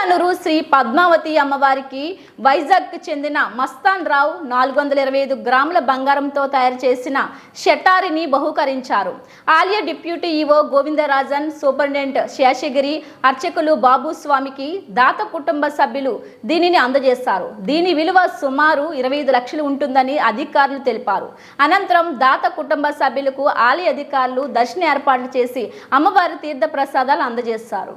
తిరుచానూరు శ్రీ పద్మావతి అమ్మవారికి వైజాగ్కు చెందిన మస్తాన్ రావు నాలుగు వందల ఇరవై ఐదు గ్రాముల బంగారంతో తయారు చేసిన షటారిని బహుకరించారు. ఆలయ deputy EO Govindarajan superintendent Seshagiri అర్చకులు బాబుస్వామికి దాత కుటుంబ సభ్యులు దీనిని అందజేశారు. దీని విలువ సుమారు ఇరవై ఐదు లక్షలు ఉంటుందని అధికారులు తెలిపారు. అనంతరం దాత కుటుంబ సభ్యులకు ఆలయ అధికారులు దర్శన ఏర్పాట్లు చేసి అమ్మవారి తీర్థ ప్రసాదాలు అందజేశారు.